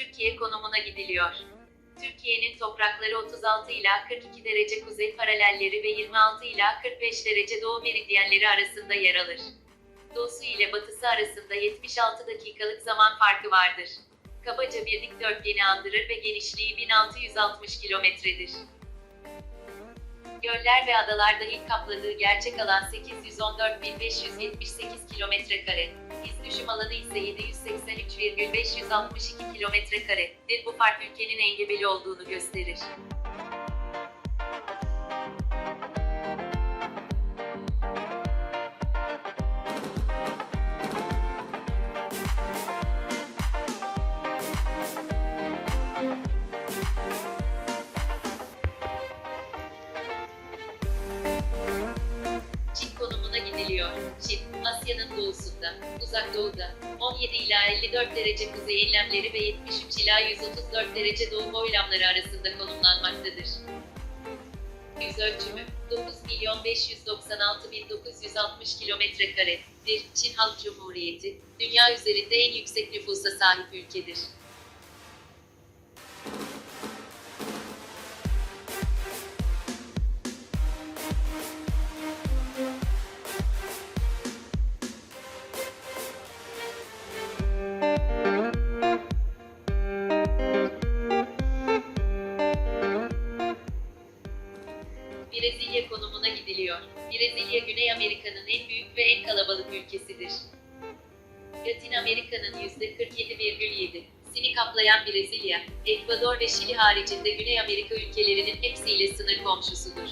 Türkiye konumuna gidiliyor. Türkiye'nin toprakları 36 ila 42 derece kuzey paralelleri ve 26 ila 45 derece doğu meridyenleri arasında yer alır. Doğusu ile batısı arasında 76 dakikalık zaman farkı vardır. Kabaca bir dikdörtgeni andırır ve genişliği 1660 kilometredir. Göller ve adalar dahil kapladığı gerçek alan 814.578 kilometre kare. İz düşüm alanı ise 783,562 kilometre karedir. Bu fark ülkenin engebeli olduğunu gösterir. Konumuna gidiliyor. Çin, Asya'nın doğusunda, uzak doğuda, 17 ila 54 derece kuzey enlemleri ve 73 ila 134 derece doğu boylamları arasında konumlanmaktadır. Yüz ölçümü 9.596.960 kilometre karedir. Çin Halk Cumhuriyeti, dünya üzerinde en yüksek nüfusa sahip ülkedir. Brezilya konumuna gidiliyor. Brezilya Güney Amerika'nın en büyük ve en kalabalık ülkesidir. Latin Amerika'nın %47,7 sini kaplayan Brezilya, Ekvador ve Şili haricinde Güney Amerika ülkelerinin hepsiyle sınır komşusudur.